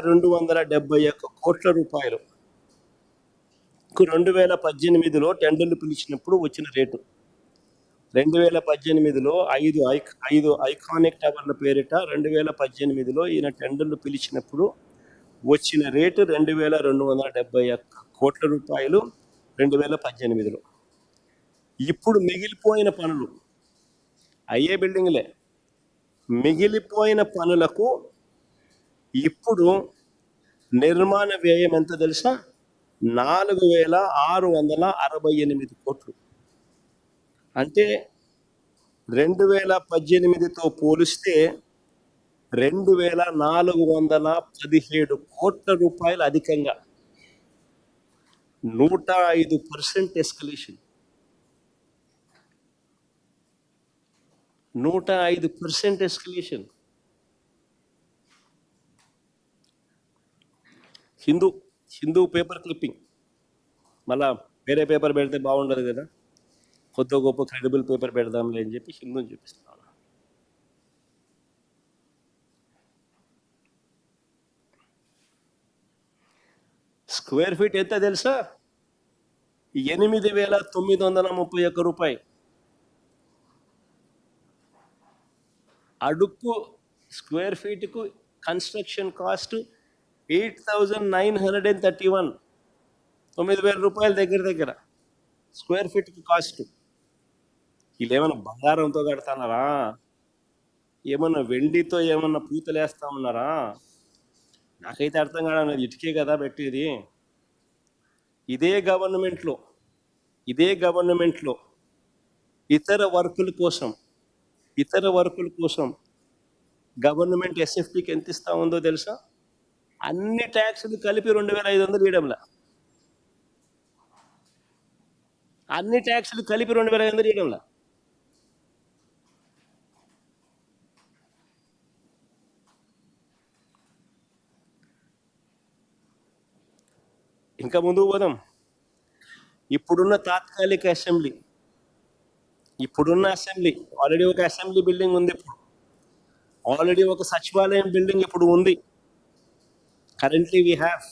రెండు వందల డెబ్బై ఒక్క కోట్ల రూపాయలు. రెండు వేల పద్దెనిమిదిలో టెండర్లు పిలిచినప్పుడు వచ్చిన రేటు. రెండు వేల పద్దెనిమిదిలో ఐదు ఐక్ ఐదు ఐకానిక్ టవర్ల పేరిట రెండు వేల పద్దెనిమిదిలో ఈయన టెండర్లు పిలిచినప్పుడు వచ్చిన రేటు రెండు వేల రెండు వందల డెబ్బై ఒక్క కోట్ల రూపాయలు రెండు వేల పద్దెనిమిదిలో. ఇప్పుడు మిగిలిపోయిన పనులు. అయ్యే బిల్డింగ్లే. మిగిలిపోయిన పనులకు ఇప్పుడు నిర్మాణ వ్యయం ఎంత తెలుసా? నాలుగు వేల ఆరు వందల అరవై ఎనిమిది కోట్లు. అంటే రెండు వేల పద్దెనిమిదితో పోలిస్తే రెండు వేల నాలుగు వందల పదిహేడు కోట్ల రూపాయలు అధికంగా. నూట ఐదు పర్సెంట్ ఎస్కలేషన్. నూట ఐదు percent escalation. Hindu Hindu paper clipping. మళ్ళా వేరే పేపర్ పెడితే బాగుండదు కదా. కొత్త గొప్ప క్రెడిబుల్ పేపర్ పెడదాంలే అని చెప్పి హిందూని చూపిస్తున్నాను స్క్వేర్ ఫీట్ ఎంత తెలుసా? ఎనిమిది వేల తొమ్మిది వందల ముప్పై ఒక్క రూపాయి. అడుక్కు square ఫీట్కు construction cost eight thousand nine hundred and thirty one. తొమ్మిది వేల రూపాయల దగ్గర దగ్గర. స్క్వేర్ ఫీట్కి కాస్ట్. వీళ్ళు బంగారంతో కడతానారా ఏమన్నా వెండితో ఏమన్నా పూతలు వేస్తా ఉన్నారా నాకైతే అర్థం కాదన్నది ఇటుకే కదా పెట్టేది. ఇదే గవర్నమెంట్లో ఇదే గవర్నమెంట్లో ఇతర వర్కుల కోసం ఇతర వర్కుల కోసం గవర్నమెంట్ ఎస్ఎఫ్టీకి ఎంత ఇస్తా ఉందో తెలుసా? అన్ని ట్యాక్స్లు కలిపి రెండు వేల ఐదు వందలు ఇవ్వడంలా అన్ని ట్యాక్స్లు కలిపి రెండు వేల ఐదు వందలు ఇవ్వడంలా ఇంకా ముందుకు పోదాం. ఇప్పుడున్న తాత్కాలిక అసెంబ్లీ. ఇప్పుడున్న అసెంబ్లీ. ఆల్రెడీ ఒక అసెంబ్లీ బిల్డింగ్ ఉంది ఇప్పుడు. ఆల్రెడీ ఒక సచివాలయం బిల్డింగ్ ఇప్పుడు ఉంది. కరెంట్లీ వీ హ్యావ్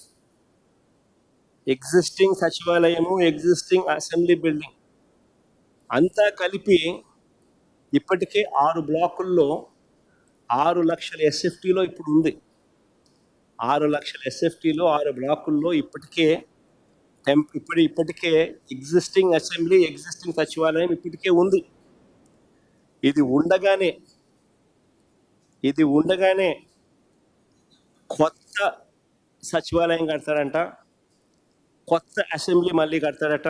ఎగ్జిస్టింగ్ సచివాలయము ఎగ్జిస్టింగ్ అసెంబ్లీ బిల్డింగ్ అంతా కలిపి ఇప్పటికే ఆరు బ్లాకుల్లో ఆరు లక్షల ఎస్ఎఫ్టీలో ఇప్పుడు ఉంది. ఆరు లక్షల ఎస్ఎఫ్టీలో ఆరు బ్లాకుల్లో ఇప్పటికే టెంప్ ఇప్పుడు ఇప్పటికే ఎగ్జిస్టింగ్ అసెంబ్లీ ఎగ్జిస్టింగ్ సచివాలయం ఇప్పటికే ఉంది. ఇది ఉండగానే ఇది ఉండగానే కొత్త సచివాలయం కడతారంట. కొత్త అసెంబ్లీ మళ్ళీ కడతారట.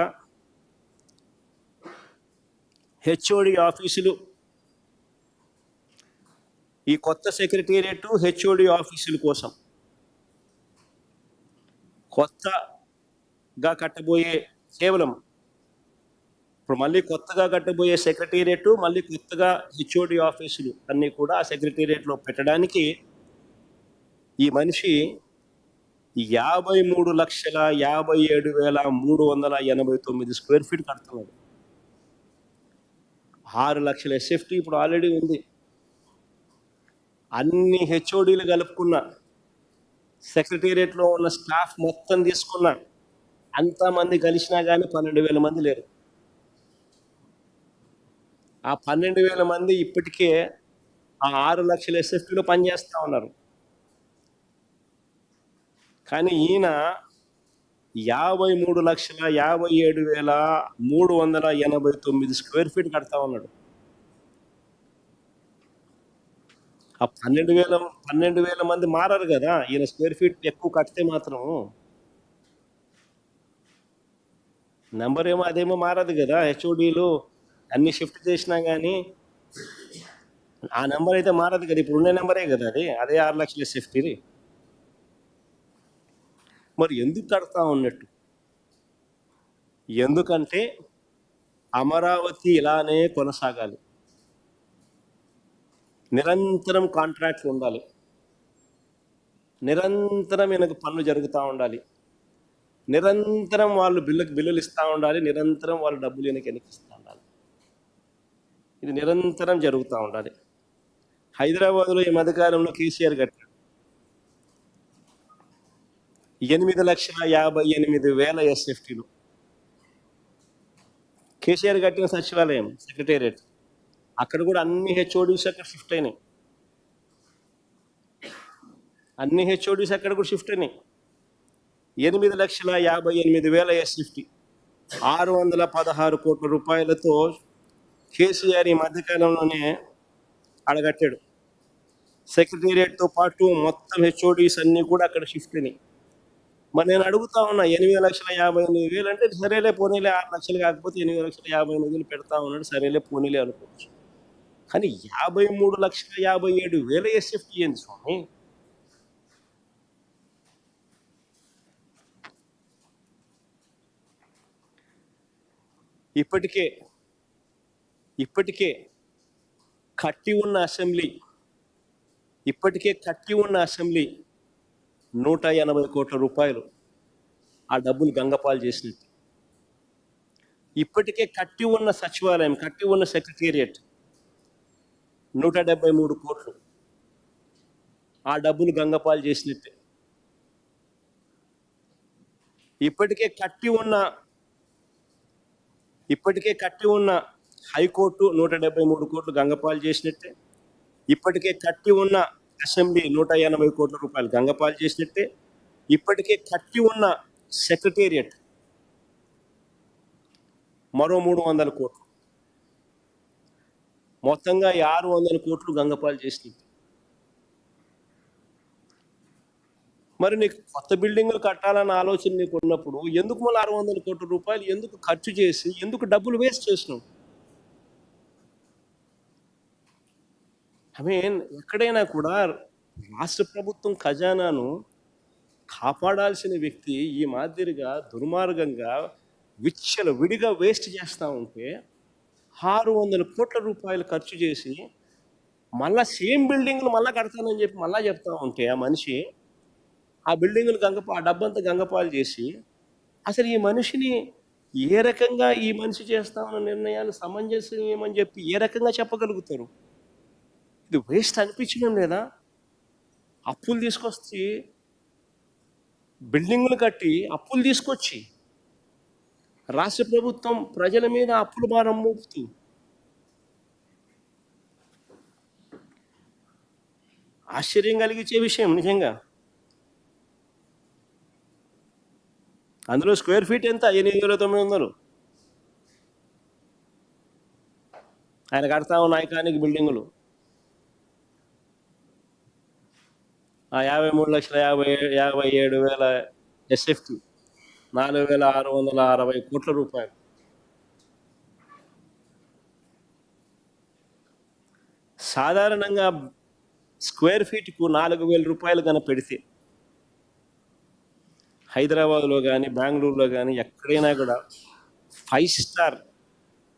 హెచ్ఓడి ఆఫీసులు. ఈ కొత్త సెక్రటేరియట్ హెచ్ఓడి ఆఫీసుల కోసం. కొత్తగా కట్టబోయే కేవలం. ఇప్పుడు మళ్ళీ కొత్తగా కట్టబోయే సెక్రటేరియట్ మళ్ళీ కొత్తగా హెచ్ఓడి ఆఫీసులు అన్నీ కూడా ఆ సెక్రటేరియట్లో పెట్టడానికి ఈ మనిషి యాభై మూడు లక్షల యాభై ఏడు వేల మూడు వందల ఎనభై తొమ్మిది స్క్వేర్ ఫీట్ కడుతున్నాడు. ఆరు లక్షల ఎస్ఎఫ్టీ ఇప్పుడు ఆల్రెడీ ఉంది. అన్ని హెచ్ఓడీలు కలుపుకున్న సెక్రటేరియట్లో ఉన్న స్టాఫ్ మొత్తం తీసుకున్న అంతమంది కలిసినా కానీ పన్నెండు వేల మంది లేరు. ఆ పన్నెండు వేల మంది ఇప్పటికే ఆ ఆరు లక్షల ఎస్ఎఫ్టీలో పనిచేస్తూ ఉన్నారు. కానీ ఈయన యాభై మూడు లక్షల యాభై ఏడు వేల మూడు వందల ఎనభై తొమ్మిది స్క్వేర్ ఫీట్ కడతా ఉన్నాడు. ఆ పన్నెండు వేల పన్నెండు వేల మంది మారారు కదా. ఈయన స్క్వేర్ ఫీట్ ఎక్కువ కడితే మాత్రం. నెంబర్ ఏమో అదేమో మారదు కదా. హెచ్ఓడీలు అన్ని షిఫ్ట్ చేసినా కానీ ఆ నెంబర్ అయితే మారదు కదా. ఇప్పుడు ఉండే నెంబరే కదా అది. అదే ఆరు లక్షల షిఫ్ట్ మరి ఎందుకు కడతా ఉన్నట్టు ఎందుకంటే అమరావతి ఇలానే కొనసాగాలి. నిరంతరం కాంట్రాక్ట్లు ఉండాలి. నిరంతరం ఈయనకు పనులు జరుగుతూ ఉండాలి. నిరంతరం వాళ్ళు బిల్లుకు బిల్లులు ఇస్తూ ఉండాలి. నిరంతరం వాళ్ళు డబ్బులు ఈయనకి వెనక్కిస్తూ ఉండాలి. ఇది నిరంతరం జరుగుతూ ఉండాలి. హైదరాబాద్లో ఈ మధ్యకాలంలో కేసీఆర్ గట్టి ఎనిమిది లక్షల యాభై ఎనిమిది వేల ఎస్ఎఫ్టీలు. కేసీఆర్ కట్టిన సచివాలయం సెక్రటేరియట్. అక్కడ కూడా అన్ని హెచ్ఓడీస్ అక్కడ షిఫ్ట్ అయినాయి. అన్ని హెచ్ఓడీస్ అక్కడ కూడా షిఫ్ట్ అయినాయి. ఎనిమిది లక్షల యాభై ఎనిమిది వేల ఎస్ఎఫ్టీ. ఆరు వందల పదహారు కోట్ల రూపాయలతో కేసీఆర్ ఈ మధ్యకాలంలోనే అడగట్టాడు. సెక్రటేరియట్తో పాటు మొత్తం హెచ్ఓడీస్ అన్నీ కూడా అక్కడ షిఫ్ట్ అయినాయి. మరి నేను అడుగుతా ఉన్నా ఎనిమిది లక్షల యాభై ఎనిమిది వేలు అంటే సరేలే పోనీలే ఆరు లక్షలు కాకపోతే ఎనిమిది లక్షల యాభై ఎనిమిది వేలు పెడతా ఉన్నాడు సరేలే పోనీలే అనుకోవచ్చు. కానీ యాభై మూడు లక్షల యాభై ఏడు వేల ఎస్ఎఫ్టీ ఏంది స్వామి. ఇప్పటికే ఇప్పటికే కట్టి ఉన్న అసెంబ్లీ ఇప్పటికే కట్టి ఉన్న అసెంబ్లీ నూట ఎనభై కోట్ల రూపాయలు ఆ డబ్బులు గంగపాలు చేసినట్టు ఇప్పటికే కట్టి ఉన్న సచివాలయం కట్టి ఉన్న సెక్రటేరియట్ నూట డెబ్బై మూడు కోట్లు. ఆ డబ్బులు గంగపాలు చేసినట్టే. ఇప్పటికే కట్టి ఉన్న ఇప్పటికే కట్టి ఉన్న హైకోర్టు నూట డెబ్బై మూడు కోట్లు గంగపాలు చేసినట్టే. ఇప్పటికే కట్టి ఉన్న అసెంబ్లీ నూట ఎనభై కోట్ల రూపాయలు గంగపాలు చేసినట్టే ఇప్పటికే కట్టి ఉన్న సెక్రటేరియట్ మరో మూడు వందల కోట్లు. మొత్తంగా ఆరు వందల కోట్లు గంగపాలు చేసినట్టు. మరి నీకు కొత్త బిల్డింగ్లు కట్టాలన్న ఆలోచన నీకు ఉన్నప్పుడు ఎందుకు మళ్ళీ ఆరు వందల కోట్ల రూపాయలు ఎందుకు ఖర్చు చేసి ఎందుకు డబ్బులు వేస్ట్ చేసినావు? ఐ మీన్ ఎక్కడైనా కూడా రాష్ట్ర ప్రభుత్వం ఖజానాను కాపాడాల్సిన వ్యక్తి ఈ మాదిరిగా దుర్మార్గంగా విచ్చల విడిగా వేస్ట్ చేస్తూ ఉంటే ఆరు వందల కోట్ల రూపాయలు ఖర్చు చేసి మళ్ళా సేమ్ బిల్డింగ్లు మళ్ళీ కడతానని చెప్పి మళ్ళా చెప్తా ఉంటే ఆ మనిషి ఆ బిల్డింగ్లు గంగపా ఆ డబ్బంతా గంగపాలు చేసి అసలు ఈ మనిషిని ఏ రకంగా ఈ మనిషి చేస్తామన్న నిర్ణయాలు సమంజసం ఏమని చెప్పి ఏ రకంగా చెప్పగలుగుతారు? ఇది వేస్ట్ అనిపించడం లేదా? అప్పులు తీసుకొచ్చి బిల్డింగులు కట్టి అప్పులు తీసుకొచ్చి రాష్ట్ర ప్రభుత్వం ప్రజల మీద అప్పుల భారం మోపుతూ ఆశ్చర్యం కలిగించే విషయం నిజంగా. అందులో స్క్వేర్ ఫీట్ ఎంత? ఎనిమిది వేల తొమ్మిది వందలు. ఆయన కడతా ఉన్న ఐకానిక్ బిల్డింగులు. ఆ యాభై మూడు లక్షల యాభై యాభై ఏడు వేల ఎస్ఎఫ్ నాలుగు వేల ఆరు వందల అరవై కోట్ల రూపాయలు. సాధారణంగా స్క్వేర్ ఫీట్కు నాలుగు వేల రూపాయలు కనుక పెడితే హైదరాబాద్లో కానీ బెంగళూరులో కానీ ఎక్కడైనా కూడా ఫైవ్ స్టార్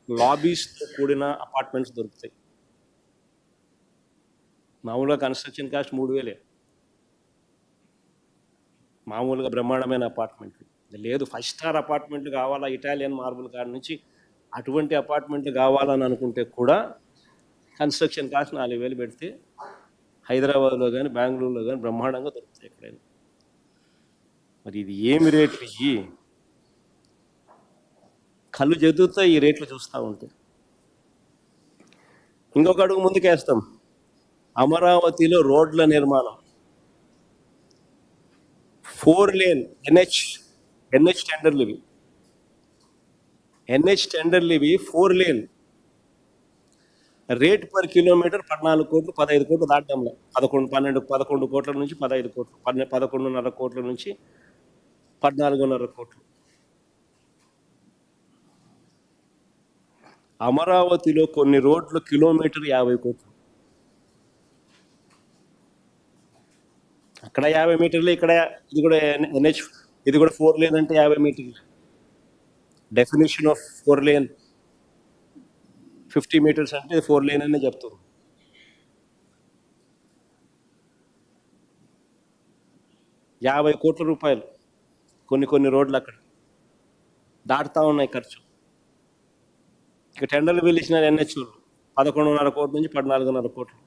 లాబీస్తో కూడిన అపార్ట్మెంట్స్ దొరుకుతాయి. మామూలుగా కన్స్ట్రక్షన్ కాస్ట్ మూడు వేలే. మామూలుగా బ్రహ్మాండమైన అపార్ట్మెంట్లు లేదు ఫైవ్ స్టార్ అపార్ట్మెంట్లు కావాలా ఇటాలియన్ మార్బుల్ కాడ నుంచి అటువంటి అపార్ట్మెంట్లు కావాలని అనుకుంటే కూడా కన్స్ట్రక్షన్ కాస్ట్ నాలుగు వేలు పెడితే హైదరాబాద్లో కానీ బెంగళూరులో కానీ బ్రహ్మాండంగా దొరుకుతాయి ఎక్కడైనా. మరి ఇది ఏమి రేట్లు ఇవి కళ్ళు జదుగుతా ఈ రేట్లు చూస్తూ ఉంటే. ఇంకొక అడుగు ముందుకేస్తాం. అమరావతిలో రోడ్ల నిర్మాణం. ఫోర్ లేన్ ఎన్హెచ్ ఎన్హెచ్ టెండర్లు ఇవి. ఎన్హెచ్ టెండర్లు ఇవి four lane. Rate per kilometre పద్నాలుగు కోట్లు పదహైదు కోట్లు దాటంలో పదకొండు పన్నెండు పదకొండు కోట్ల నుంచి పదహైదు కోట్లు పన్నె పదకొండున్నర కోట్ల నుంచి పద్నాలుగున్నర కోట్లు. అమరావతిలో కొన్ని రోడ్లు కిలోమీటర్ యాభై కోట్లు. అక్కడ యాభై మీటర్లు ఇక్కడ ఇది కూడా ఎన్హెచ్ ఇది కూడా ఫోర్ లేన్ అంటే యాభై మీటర్లు. Definition of four lane fifty metres అంటే ఇది ఫోర్ లేన్ అనే చెప్తుంది యాభై కోట్ల రూపాయలు కొన్ని కొన్ని రోడ్లు అక్కడ దాటుతా ఉన్నాయి ఖర్చు. ఇక టెండర్లు పిలిచిన ఎన్హెచ్ఓలు పదకొండున్నర కోట్ల నుంచి పద్నాలుగున్నర కోట్లు.